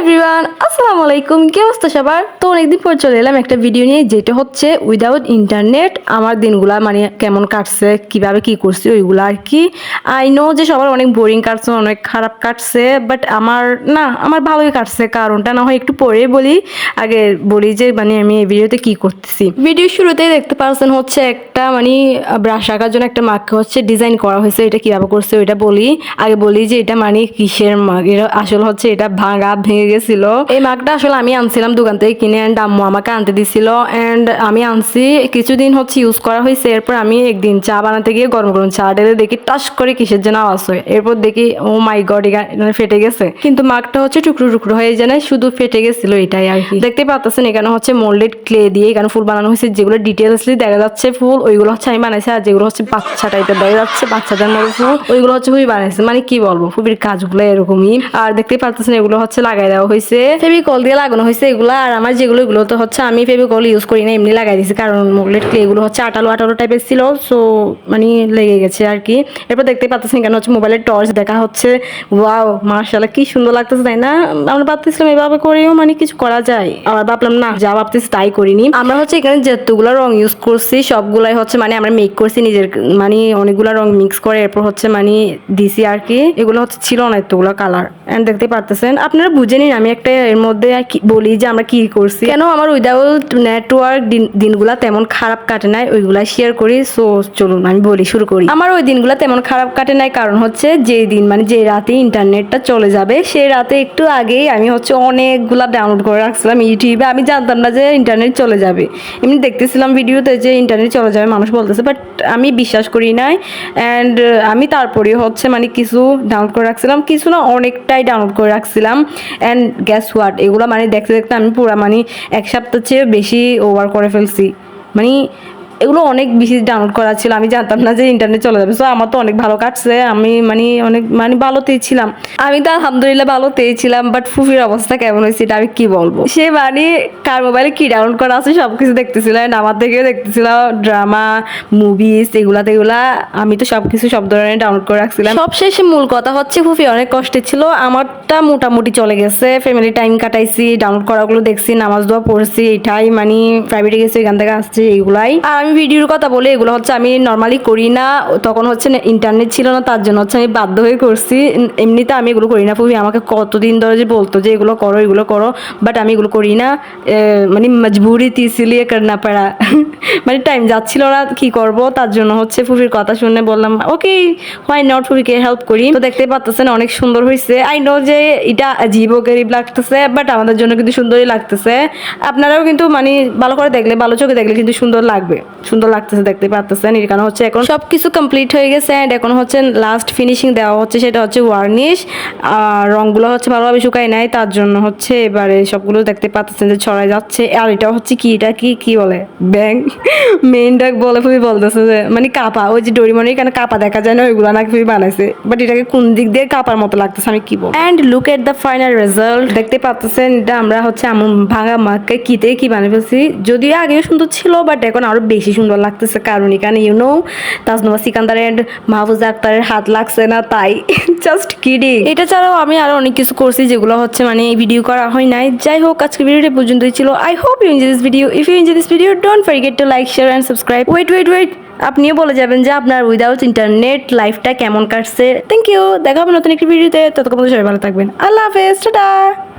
Everyone, আসসালামু আলাইকুম। কি অবস্থা সবার? তো অনেকদিন পর চলে এলাম একটা ভিডিও নিয়ে, যেটা হচ্ছে উইদাউট ইন্টারনেট আমার দিনগুলা মানে কেমন কাটছে, কীভাবে কি করছি, ওইগুলো আর কি। আই নো যে সবার অনেক বোরিং কাটছে, অনেক খারাপ কাটছে বাট আমার, না, আমার ভালোই কাটছে। কারণটা না হয় একটু পরে বলি, আগে বলি যে মানে আমি এই ভিডিওতে কি করতেছি। ভিডিও শুরুতেই দেখতে পারছেন হচ্ছে একটা মানে ব্রাশ আঁকার জন্য একটা মাকে হচ্ছে ডিজাইন করা হয়েছে, এটা কীভাবে করছে ওইটা বলি। আগে বলি যে এটা মানে কিসের মাগ এটা আসলে হচ্ছে এটা ভাঙা, ভেঙে গেছিল। এই মাগটা আসলে আমি আনছিলাম দোকান থেকে কিনে অ্যান্ড আম্মু আমাকে আনতে দিছিল অ্যান্ড আমি আনছি। কিছুদিন হচ্ছে ইউজ করা হয়েছে, এরপর আমি একদিন চা বানাতে গিয়ে গরম গরম চা ঢেলে দেখি টাস করে কিসের যেন আওয়াজ হয়। এরপর দেখি, ও মাই গড এখানে ফেটে গেছে। কিন্তু মাগটা হচ্ছে টুকরো টুকরো হয়ে যায় শুধু ফেটে গেছিল এটাই আর কি। দেখতে পাচ্ছেন এখানে হচ্ছে মোল্ডেড ক্লে দিয়ে এখানে ফুল বানানো হয়েছে, যেগুলো ডিটেলসলি দেখা যাচ্ছে ফুল, ওইগুলো হচ্ছে আমি বানাইছি আর যেগুলো হচ্ছে বাচ্চা টাইপের দেখা যাচ্ছে, বাচ্চাদের মতো ফুল, ওইগুলো হচ্ছে খুবই বানাইছে। মানে কি বলব খুবই কাজগুলো এরকমই। আর দেখতে পাচ্ছেন এগুলো হচ্ছে লাগাই দেওয়া হয়েছে ফেভিকল দিয়ে লাগানো হয়েছে এগুলো, আর আমার যেগুলো, এগুলো তো হচ্ছে আমি ফেভিকল ইউজ করি না, এমনি লাগাই দিয়েছি কারণ মোগলেট ক্লে এগুলো হচ্ছে আটালো আটালো টাইপের ছিল সো মানে লেগে গেছে আর কি। এরপর দেখতে পাচ্ছেন কেন হচ্ছে মোবাইলের টর্চ দেখা হচ্ছে। ওয়াও মার্শাল্লাহ কি সুন্দর লাগতেছে, তাই না? আমরা ভাবতেছিলাম এভাবে করেও মানে কিছু করা যায়, আবার ভাবলাম না, যা ভাবতেছি তাই করিনি। আমরা হচ্ছে এখানে যতগুলো রং ইউজ করছি, সবগুলাই হচ্ছে মানে আমরা মেক করছি নিজের মানে অনেকগুলো রং মিক্স করে এরপর হচ্ছে মানে দিছি আর কি। এগুলো হচ্ছে ছিল না এতগুলো কালার এন্ড দেখতে পারতেছেন, আপনারা বুঝে নিন আমি একটা এর মধ্যে বলি যে আমরা কি করছি। কেন আমার উইদাউট নেটওয়ার্ক দিনগুলা তেমন খারাপ কাটে নাই ওইগুলা শেয়ার করি সো চলুন আমি বলি, শুরু করি। আমার ওই দিনগুলা তেমন খারাপ কাটে নাই, কারণ হচ্ছে যে দিন মানে যে রাতে ইন্টারনেটটা চলে যাবে সেই রাতে একটু আগেই আমি হচ্ছে অনেকগুলা ডাউনলোড করে রাখছিলাম ইউটিউবে আমি জানতাম না যে ইন্টারনেট চলে যাবে। এমনি দেখতেছিলাম ভিডিওতে যে ইন্টারনেট চলে যাবে, মানুষ বলতেছে বাট আমি বিশ্বাস করি নাই। অ্যান্ড আমি তারপরে হচ্ছে মানে কিছু ডাউনলোড করে রাখছিলাম, কিছু না অনেকটাই ডাউনলোড করে রাখছিলাম। অ্যান্ড গ্যাস হোয়াট এগুলো মানে দেখতে দেখতে আমি পুরো মানে এক সপ্তাহ চেয়ে বেশি ওভার করে ফেলছি। মানে এগুলো অনেক বেশি ডাউনলোড করা ছিল, আমি জানতাম না যে ইন্টারনেট চলে যাবে। সো আমার তো অনেক ভালো কাটছে, আমি মানে অনেক মানে ভালোতেই ছিলাম। আমি তো আলহামদুলিল্লাহ ভালোতেই ছিলাম বাট ফুফির অবস্থা কেমন হয়েছে এটা আমি কি বলব? সে মানে কার মোবাইলে কি ডাউনলোড করা আছে সব কিছু দেখতেছিল আমার থেকেও দেখতেছিল ড্রামা মুভিজ এগুলা আমি তো সব কিছু সব ধরনের ডাউনলোড করে রাখছিলাম। সবশেষে মূল কথা হচ্ছে, ফুফি অনেক কষ্টে ছিল, আমারটা মোটামুটি চলে গেছে। ফ্যামিলি টাইম কাটাইছি ডাউনলোড করাগুলো দেখছি, নামাজ দোয়া পড়ছি, এটাই মানে প্রাইভেটে গেছি, এখান থেকে আসছে এগুলাই আর আমি ভিডিওর কথা বলে এগুলো হচ্ছে আমি নর্মালি করি না, তখন হচ্ছে ইন্টারনেট ছিল না, তার জন্য হচ্ছে আমি বাধ্য হয়ে করছি। এমনিতে আমি এগুলো করি না, ফুফি আমাকে কতদিন ধরে যে বলতো যে এগুলো করো এগুলো করো বাট আমি এগুলো করি না। মানে মজবুরি থি ইসিলিয়ে করনা পাড়া মানে টাইম যাচ্ছিল না, কি করব? তার জন্য হচ্ছে ফুফির কথা শুনে বললাম ওকে হোয়াই নট ফুফিকে হেল্প করি। তো দেখতে পাচ্ছেন অনেক সুন্দর হয়েছে আই নো যে এটা জীব গরিব লাগতেছে বাট আমাদের জন্য কিন্তু সুন্দরই লাগতেছে। আপনারাও কিন্তু মানে ভালো করে দেখলে, ভালো চোখে দেখলে কিন্তু সুন্দর লাগবে। সুন্দর লাগতেছে দেখতে পাচ্ছেন এর কারণে হচ্ছে এখন সবকিছু কমপ্লিট হয়ে গেছে অ্যান্ড এখন হচ্ছে লাস্ট ফিনিশিং দেওয়া হচ্ছে সেটা হচ্ছে ওয়ার্নিশ আর রংগুলো হচ্ছে ভালোভাবে শুকায় নাই তার জন্য হচ্ছে এবারে সবগুলো দেখতে পাচ্ছেন যে ছড়াই যাচ্ছে। আর এটা হচ্ছে কি এটা কি কি বলে? ব্যাং। মেইন ডাক বলে খুবই বলতেছে যে মানে কাপা ওই যে ডোরিমনের এখানে কাপা দেখা যায় না ওইগুলো নাকি খুবই বানাইছে। বাট এটাকে কোন দিক দিয়ে কাপার মতো লাগতেছে আমি কি বলব? And look at the final result দেখতে পাচ্ছেন এটা আমরা হচ্ছে এমন ভাঙা মাকে কিতে কি বানিয়ে ফেলছি। যদিও আগেও সুন্দর ছিল বাট এখন আরও বেশি সুন্দর লাগতেছে, কারণ এখানে you know Tajnuma Sikandar and Mahfuz আক্তারের হাত লাগছে না তাই জাস্ট কিডিং এটা ছাড়াও আমি আরও অনেক কিছু করছি যেগুলো হচ্ছে মানে ভিডিও করা হয় নাই। যাই হোক, আজকে ভিডিওটা পর্যন্তই ছিল। I hope you enjoy this video if you enjoy this video don't forget to like share and subscribe wait wait wait আপনিও বলে যাবেন যে আপনার উইদাউট ইন্টারনেট লাইফটা কেমন কাটছে। থ্যাংক ইউ দেখা হবে নতুন একটি ভিডিওতে ততক্ষণ সবাই ভালো থাকবেন। আল্লাহ হাফেজ। টাটা।